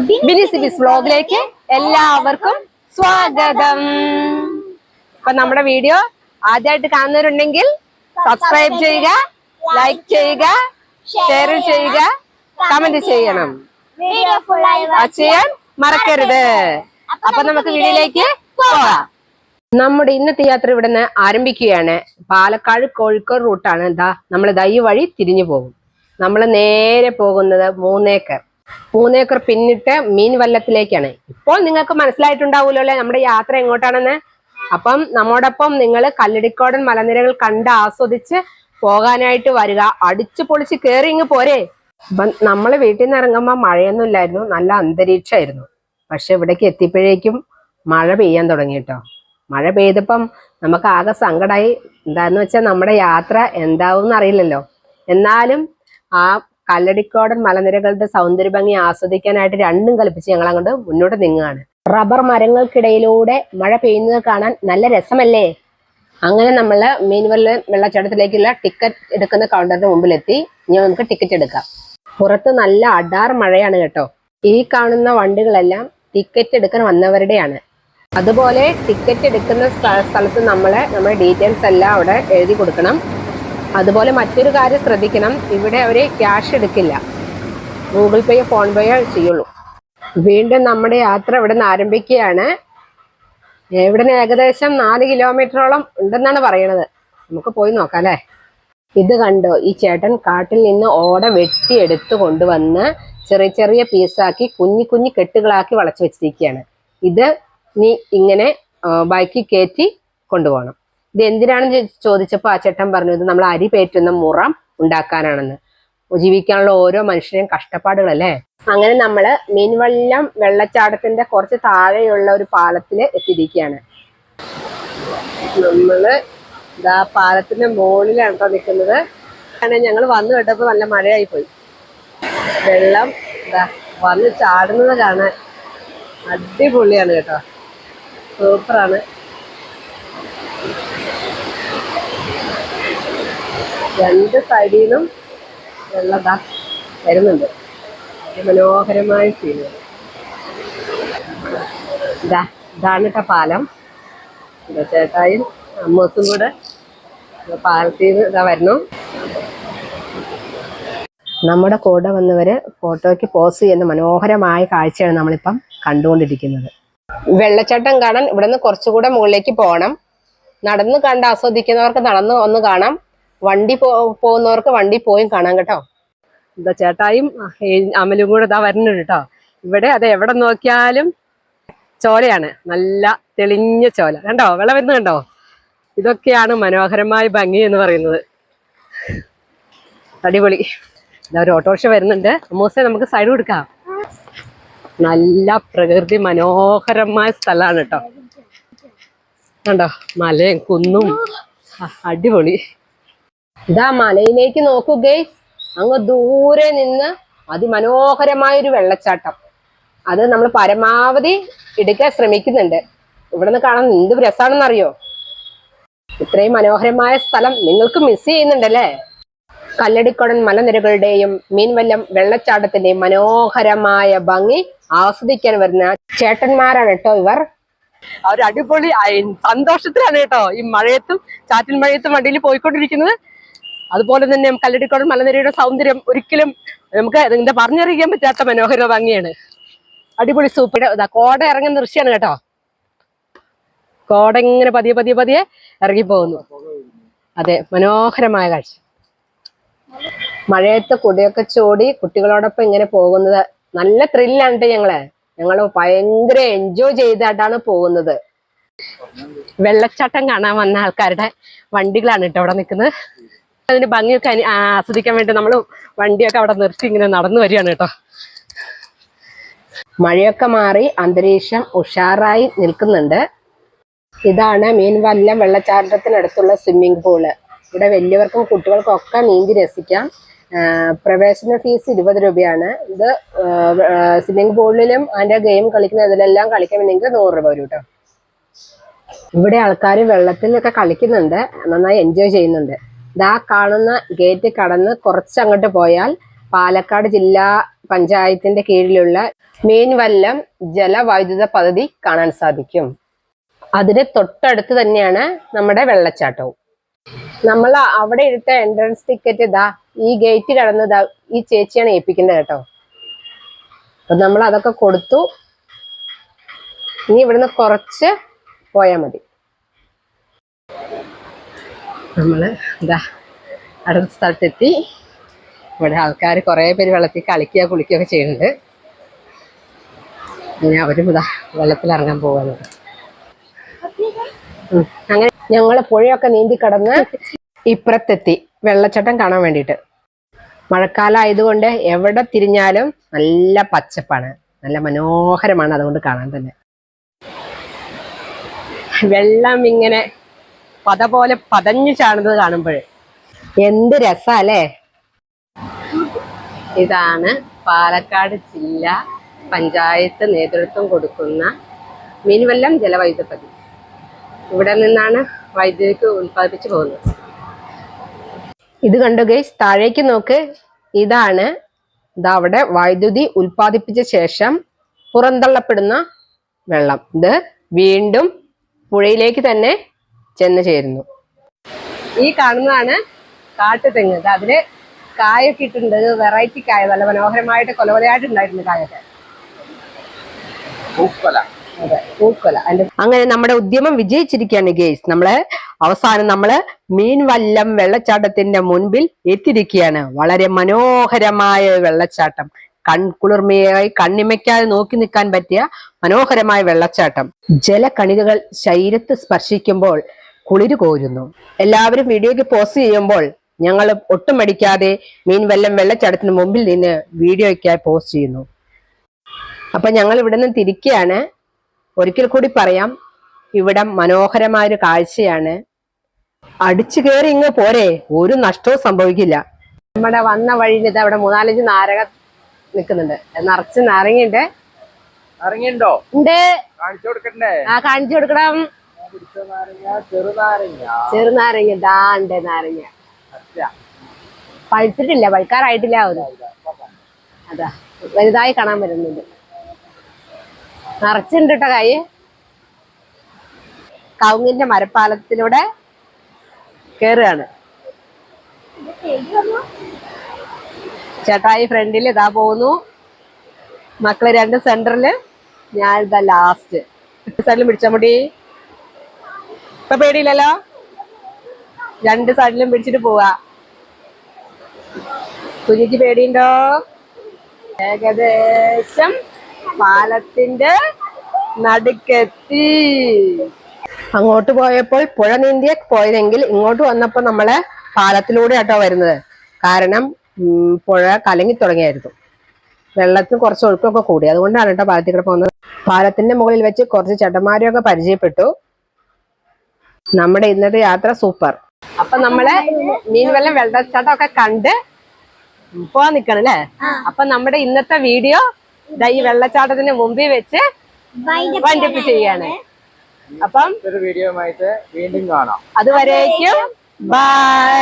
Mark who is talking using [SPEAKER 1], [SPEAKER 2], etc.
[SPEAKER 1] ബിനി സിബിസ് വ്ലോഗിലേക്ക് എല്ലാവർക്കും സ്വാഗതം. അപ്പൊ നമ്മുടെ വീഡിയോ ആദ്യമായിട്ട് കാണുന്നവരുണ്ടെങ്കിൽ സബ്സ്ക്രൈബ് ചെയ്യുക ലൈക്ക് ചെയ്യുക ഷെയർ ചെയ്യുക കമന്റ് ചെയ്യണം. ചെയ്യാൻ മറക്കരുത്. അപ്പൊ നമുക്ക് വീഡിയോയിലേക്ക് പോകാം നമ്മുടെ ഇന്നത്തെ യാത്ര ഇവിടെ നിന്ന് ആരംഭിക്കുകയാണ്. പാലക്കാട് കോഴിക്കോട് റൂട്ടാണ്. എന്താ നമ്മൾ ദാ വഴി തിരിഞ്ഞു പോകും. നമ്മൾ നേരെ പോകുന്നത് മൂന്നേക്കർ. മൂന്നേക്കർ പിന്നിട്ട് മീൻ വല്ലത്തിലേക്കാണ്. ഇപ്പോൾ നിങ്ങൾക്ക് മനസ്സിലായിട്ടുണ്ടാവുമല്ലോ അല്ലെ? നമ്മുടെ യാത്ര എങ്ങോട്ടാണെന്ന്. അപ്പം നമ്മോടൊപ്പം നിങ്ങൾ കല്ലടിക്കോടൻ മലനിരകൾ കണ്ട് ആസ്വദിച്ച് പോകാനായിട്ട് വരിക. അടിച്ചു പൊളിച്ച് കയറി ഇങ്ങ് പോരെ. അപ്പം നമ്മൾ വീട്ടിൽ നിന്ന് ഇറങ്ങുമ്പോൾ മഴയൊന്നും ഇല്ലായിരുന്നു. നല്ല അന്തരീക്ഷമായിരുന്നു. പക്ഷെ ഇവിടേക്ക് എത്തിയപ്പോഴേക്കും മഴ പെയ്യാൻ തുടങ്ങി കേട്ടോ. മഴ പെയ്തപ്പം നമുക്ക് ആകെ സങ്കടമായി എന്താന്ന് വെച്ചാൽ നമ്മുടെ യാത്ര എന്താവും അറിയില്ലല്ലോ. എന്നാലും ആ കല്ലടിക്കോടൻ മലനിരകളുടെ സൗന്ദര്യ ഭംഗി ആസ്വദിക്കാനായിട്ട് രണ്ടും കൽപ്പിച്ച് ഞങ്ങൾ അങ്ങോട്ട് മുന്നോട്ട് നീങ്ങുകയാണ്. റബ്ബർ മരങ്ങൾക്കിടയിലൂടെ മഴ പെയ്യുന്നത് കാണാൻ നല്ല രസമല്ലേ? അങ്ങനെ നമ്മൾ മീൻവല്ല വെള്ളച്ചാട്ടത്തിലേക്കുള്ള ടിക്കറ്റ് എടുക്കുന്ന കൗണ്ടറിന് മുമ്പിലെത്തി. ഇനി നമുക്ക് ടിക്കറ്റ് എടുക്കാം. പുറത്ത് നല്ല അടാർ മഴയാണ് കേട്ടോ. ഈ കാണുന്ന വണ്ടികളെല്ലാം ടിക്കറ്റ് എടുക്കാൻ വന്നവരുടെയാണ്. അതുപോലെ ടിക്കറ്റ് എടുക്കുന്ന സ്ഥലത്ത് നമ്മളെ നമ്മുടെ ഡീറ്റെയിൽസ് എല്ലാം അവിടെ എഴുതി കൊടുക്കണം. അതുപോലെ മറ്റൊരു കാര്യം ശ്രദ്ധിക്കണം. ഇവിടെ അവർ ക്യാഷ് എടുക്കില്ല. ഗൂഗിൾ പേയോ ഫോൺ പേയോ ചെയ്യുള്ളൂ. വീണ്ടും നമ്മുടെ യാത്ര ഇവിടെ നിന്ന് ആരംഭിക്കുകയാണ്. ഇവിടെ നിന്ന് ഏകദേശം നാല് കിലോമീറ്ററോളം ഉണ്ടെന്നാണ് പറയണത്. നമുക്ക് പോയി നോക്കാം അല്ലേ? ഇത് കണ്ടോ? ഈ ചേട്ടൻ കാട്ടിൽ നിന്ന് ഓട വെട്ടിയെടുത്ത് കൊണ്ടുവന്ന് ചെറിയ ചെറിയ പീസാക്കി കുഞ്ഞി കുഞ്ഞി കെട്ടുകളാക്കി വളച്ചു വെച്ചിരിക്കുകയാണ്. ഇത് നീ ഇങ്ങനെ ബൈക്കിൽ കയറ്റി കൊണ്ടുപോകണം. ഇത് എന്തിനാണെന്ന് ചോദിച്ചപ്പോൾ ആ ചേട്ടൻ പറഞ്ഞു ഇത് നമ്മൾ അരി പേറ്റുന്ന മുറം ഉണ്ടാക്കാനാണെന്ന്. ജീവിക്കാനുള്ള ഓരോ മനുഷ്യരെയും കഷ്ടപ്പാടുകളല്ലേ അങ്ങനെ നമ്മൾ മീൻവള്ളം വെള്ളച്ചാട്ടത്തിന്റെ കുറച്ച് താഴെയുള്ള ഒരു പാലത്തിൽ എത്തിയിരിക്കുകയാണ്. നമ്മൾ ഇതാ പാലത്തിന്റെ മുകളിലാണ് കേട്ടോ നിൽക്കുന്നത് കാരണം ഞങ്ങൾ വന്നു കേട്ടപ്പോ നല്ല മഴയായി പോയി. വെള്ളം ഇതാ വന്ന് ചാടുന്നത് കാണാൻ അടിപൊളിയാണ് കേട്ടോ. സൂപ്പറാണ്. രണ്ട് സൈഡിലും വെള്ളം വരുന്നുണ്ട്. മനോഹരമായ സീനുകൾ ഇതാ പാലം. ഇതാ ചേട്ടായും അമ്മസും കൂടെ പാലത്തിൽ നിന്ന് ഇതാ വരുന്നു. നമ്മുടെ കൂടെ വന്നവര് ഫോട്ടോയ്ക്ക് പോസ് ചെയ്യുന്ന മനോഹരമായ കാഴ്ചയാണ് നമ്മളിപ്പം കണ്ടുകൊണ്ടിരിക്കുന്നത്. വെള്ളച്ചാട്ടം കാണാൻ ഇവിടെ നിന്ന് കുറച്ചുകൂടെ മുകളിലേക്ക് പോകണം നടന്ന് കണ്ട് ആസ്വദിക്കുന്നവർക്ക് നടന്ന് ഒന്ന് കാണാം. വണ്ടി പോ പോകുന്നവർക്ക് വണ്ടി പോയും കാണാം കേട്ടോ. എന്താ ചേട്ടായും അമലും കൂടെ ഇതാ വരുന്നുണ്ട് കേട്ടോ. ഇവിടെ അത് എവിടെ നോക്കിയാലും ചോലയാണ്. നല്ല തെളിഞ്ഞ ചോല. കണ്ടോ? വെള്ളം വരുന്നത് കണ്ടോ? ഇതൊക്കെയാണ് മനോഹരമായ ഭംഗി എന്ന് പറയുന്നത്. അടിപൊളി. ഇതാ ഒരു ഓട്ടോറിക്ഷ വരുന്നുണ്ട്. അമ്മൂസെ നമുക്ക് സൈഡ് കൊടുക്കാം നല്ല പ്രകൃതി മനോഹരമായ സ്ഥലമാണ് കേട്ടോ. കണ്ടോ? മലയും കുന്നും. അടിപൊളി. ഇതാ മലയിലേക്ക് നോക്കൂ ഗൈസ് അങ്ങ് ദൂരെ നിന്ന് അതിമനോഹരമായ ഒരു വെള്ളച്ചാട്ടം. അത് നമ്മൾ പരമാവധി എടുക്കാൻ ശ്രമിക്കുന്നുണ്ട്. ഇവിടുന്ന് കാണാൻ എന്ത് രസമാണെന്നറിയോ ഇത്രയും മനോഹരമായ സ്ഥലം നിങ്ങൾക്ക് മിസ് ചെയ്യുന്നുണ്ടല്ലേ? കല്ലടിക്കോടൻ മലനിരകളുടെയും മീൻവല്ലം വെള്ളച്ചാട്ടത്തിന്റെയും മനോഹരമായ ഭംഗി ആസ്വദിക്കാൻ വരുന്ന ചേട്ടന്മാരാണ് കേട്ടോ ഇവർ. അടിപൊളി സന്തോഷത്തിലാണ് കേട്ടോ ഈ മഴയത്തും ചാറ്റൽ മഴയത്തും വണ്ടിയിൽ പോയിക്കൊണ്ടിരിക്കുന്നത്. അതുപോലെ തന്നെ കല്ലടിക്കോടൻ മലനിരയുടെ സൗന്ദര്യം ഒരിക്കലും നമുക്ക് എന്താ പറഞ്ഞറിയിക്കാൻ പറ്റാത്ത മനോഹര ഭംഗിയാണ്. അടിപൊളി സൂപ്പർ ഇതാ കോട ഇറങ്ങുന്ന ദൃശ്യമാണ് കേട്ടോ. കോട ഇങ്ങനെ പതിയെ പതിയെ പതിയെ ഇറങ്ങിപ്പോകുന്നു. അതെ മനോഹരമായ കാഴ്ച. മഴയത്ത് കുടിയൊക്കെ ചോടി കുട്ടികളോടൊപ്പം ഇങ്ങനെ പോകുന്നത് നല്ല ത്രില്ലാണ് ഞങ്ങൾ. ഞങ്ങൾ ഭയങ്കര എൻജോയ് ചെയ്തായിട്ടാണ് പോകുന്നത്. വെള്ളച്ചാട്ടം കാണാൻ വന്ന ആൾക്കാരുടെ വണ്ടികളാണ് കേട്ടോ അവിടെ നിൽക്കുന്നത്. അതിന്റെ ഭംഗിയൊക്കെ ആസ്വദിക്കാൻ വേണ്ടി നമ്മൾ വണ്ടിയൊക്കെ അവിടെ നിർത്തി ഇങ്ങനെ നടന്നു വരികയാണ് കേട്ടോ. മഴയൊക്കെ മാറി അന്തരീക്ഷം ഉഷാറായി നിൽക്കുന്നുണ്ട്. ഇതാണ് മീൻവല്ലം വെള്ളച്ചാട്ടത്തിനടുത്തുള്ള സ്വിമ്മിംഗ് പൂൾ. ഇവിടെ വലിയവർക്കും കുട്ടികൾക്കും ഒക്കെ നീന്തി രസിക്കാം. പ്രവേശന ഫീസ് ഇരുപത് രൂപയാണ്. ഇത് സ്വിമ്മിംഗ് പൂളിലും അതിന്റെ ഗെയിം കളിക്കുന്ന ഇതിലെല്ലാം കളിക്കണമെങ്കിൽ നൂറ് രൂപ വരും കേട്ടോ. ഇവിടെ ആൾക്കാർ വെള്ളത്തിലൊക്കെ കളിക്കുന്നുണ്ട്. നന്നായി എൻജോയ് ചെയ്യുന്നുണ്ട്. ഇതാ കാണുന്ന ഗേറ്റ് കടന്ന് കുറച്ചങ്ങോട്ട് പോയാൽ പാലക്കാട് ജില്ലാ പഞ്ചായത്തിന്റെ കീഴിലുള്ള മീൻവല്ലം ജലവൈദ്യുത പദ്ധതി കാണാൻ സാധിക്കും. അതിന് തൊട്ടടുത്ത് തന്നെയാണ് നമ്മുടെ വെള്ളച്ചാട്ടവും. നമ്മൾ അവിടെ എടുത്ത എൻട്രൻസ് ടിക്കറ്റ് ഇതാ ഈ ഗേറ്റ് കടന്ന് ഇതാ ഈ ചേച്ചിയാണ് ഏൽപ്പിക്കേണ്ടത് കേട്ടോ. അപ്പൊ നമ്മൾ അതൊക്കെ കൊടുത്തു. ഇനി ഇവിടുന്ന് കുറച്ച് പോയാൽ മതി. നമ്മൾ എന്താ അടുത്ത സ്ഥലത്തെത്തി. ഇവിടെ ആൾക്കാർ കുറേ പേര് വെള്ളത്തിൽ കളിക്കുക കുളിക്കുകയൊക്കെ ചെയ്യുന്നുണ്ട്. ഇനി അവരും ഇതാ വെള്ളത്തിൽ ഇറങ്ങാൻ പോകുന്നത് ഉം. അങ്ങനെ ഞങ്ങൾ പുഴയൊക്കെ നീന്തി കടന്ന് ഇപ്പുറത്തെത്തി. വെള്ളച്ചാട്ടം കാണാൻ വേണ്ടിയിട്ട്. മഴക്കാലം ആയതുകൊണ്ട് എവിടെ തിരിഞ്ഞാലും നല്ല പച്ചപ്പാണ്. നല്ല മനോഹരമാണ് അതുകൊണ്ട് കാണാൻ തന്നെ. വെള്ളം ഇങ്ങനെ പത പോലെ പതഞ്ഞു ചാടുന്നത് കാണുമ്പോൾ എന്ത് രസാല്ലേ? ഇതാണ് പാലക്കാട് ജില്ല പഞ്ചായത്ത് നേതൃത്വം കൊടുക്കുന്ന മീൻവല്ലം ജലവൈദ്യുത പദ്ധതി. ഇവിടെ നിന്നാണ് വൈദ്യുതി ഉൽപ്പാദിപ്പിച്ചു പോകുന്നത്. ഇത് കണ്ടു ഗൈസ് താഴേക്ക് നോക്ക്. ഇതാണ് അവിടെ വൈദ്യുതി ഉൽപ്പാദിപ്പിച്ച ശേഷം പുറന്തള്ളപ്പെടുന്ന വെള്ളം. ഇത് വീണ്ടും പുഴയിലേക്ക് തന്നെ ചെന്ന് ചേരുന്നു ഈ കാണുന്നതാണ് കാട്ടുതെങ്ങ്. തെങ്ങ് അതിൽ കായൊക്കെ ഇട്ടുണ്ട് വെറൈറ്റി കായ നല്ല മനോഹരമായിട്ട് കൊലകൊലയായിട്ട് ഉണ്ടായിരുന്നു കായൊക്കെ അങ്ങനെ നമ്മുടെ ഉദ്യമം വിജയിച്ചിരിക്കുകയാണ് ഗേസ് നമ്മളെ അവസാനം നമ്മൾ മീൻവല്ലം വെള്ളച്ചാട്ടത്തിന്റെ മുൻപിൽ എത്തിയിരിക്കുകയാണ്. വളരെ മനോഹരമായ വെള്ളച്ചാട്ടം. കൺകുളിർമയായി കണ്ണിമയ്ക്കാതെ നോക്കി നിൽക്കാൻ പറ്റിയ മനോഹരമായ വെള്ളച്ചാട്ടം. ജലകണികകൾ ശരീരത്ത് സ്പർശിക്കുമ്പോൾ കുളിര് കോരുന്നു. എല്ലാവരും വീഡിയോക്ക് പോസ്റ്റ് ചെയ്യുമ്പോൾ ഞങ്ങൾ ഒട്ടും അടിക്കാതെ മീൻ വെല്ലം വെള്ളച്ചാട്ടത്തിന് മുമ്പിൽ നിന്ന് വീഡിയോയ്ക്കായി പോസ്റ്റ് ചെയ്യുന്നു. അപ്പൊ ഞങ്ങൾ ഇവിടെ നിന്ന് തിരിക്കുകയാണ്. ഒരിക്കൽ കൂടി പറയാം ഇവിടം മനോഹരമായൊരു കാഴ്ചയാണ്. അടിച്ചു കയറി ഇങ്ങ് പോരെ ഒരു നഷ്ടവും സംഭവിക്കില്ല. നമ്മുടെ വന്ന വഴിയിൽ ഇത് അവിടെ മൂന്നാലഞ്ച് നാരക നിൽക്കുന്നുണ്ട്. നിറച്ച് നാരങ്ങയുണ്ട്? ഉണ്ട്.
[SPEAKER 2] കാണിച്ചു കൊടുക്കണ്ടേ?
[SPEAKER 1] ആ കാണിച്ചു കൊടുക്കണം.
[SPEAKER 2] ചെറുനാരങ്ങ.
[SPEAKER 1] ദാണ്ട് നാരങ്ങ. പഴുത്തിട്ടില്ല പഴുക്കാറായിട്ടില്ല ഒരു അതാ വലുതായി കാണാൻ വരുന്നുണ്ട്. നിറച്ചുണ്ട് കൈ? കായ് കവുങ്ങിന്റെ മരപ്പാലത്തിലൂടെ കേറുകയാണ്. ചേട്ടായി ഫ്രണ്ടിൽ ഇതാ പോകുന്നു. മക്കൾ രണ്ട് സെന്ററിൽ ഞാൻ ഇതാ ലാസ്റ്റ് സൈഡിലും പിടിച്ചാ മുടി? ഇപ്പൊ പേടിയില്ലല്ലോ? രണ്ട് സൈഡിലും പിടിച്ചിട്ട് പോവാ. കുഞ്ഞിക്ക് പേടിയുണ്ടോ? ഏകദേശം പാലത്തിന്റെ നടുക്കെത്തി. അങ്ങോട്ട് പോയപ്പോൾ പുഴ നീന്തിയ പോയതെങ്കിൽ ഇങ്ങോട്ട് വന്നപ്പോ നമ്മളെ പാലത്തിലൂടെ ആട്ടോ വരുന്നത്. കാരണം പുഴ കലങ്ങി തുടങ്ങിയായിരുന്നു. വെള്ളത്തിന് കുറച്ച് ഒഴുക്കൊക്കെ കൂടി. അതുകൊണ്ടാണ് കേട്ടോ പാലത്തിൽ കൂടെ പോകുന്നത്. പാലത്തിന്റെ മുകളിൽ വെച്ച് കുറച്ച് ചേട്ടന്മാരെയൊക്കെ പരിചയപ്പെട്ടു. നമ്മുടെ ഇന്നത്തെ യാത്ര സൂപ്പർ. അപ്പൊ നമ്മൾ മീൻവെല്ലം വെള്ളച്ചാട്ടം ഒക്കെ കണ്ട് പോവാൻ നിക്കണം അല്ലേ അപ്പൊ നമ്മുടെ ഇന്നത്തെ വീഡിയോ ഈ വെള്ളച്ചാട്ടത്തിന് മുമ്പിൽ വെച്ച് വൈൻഡപ്പ് ചെയ്യാണ് അപ്പം
[SPEAKER 2] ഒരു വീഡിയോ ആയിട്ട് വീണ്ടും കാണാം.
[SPEAKER 1] അതുവരേക്കും ബൈ.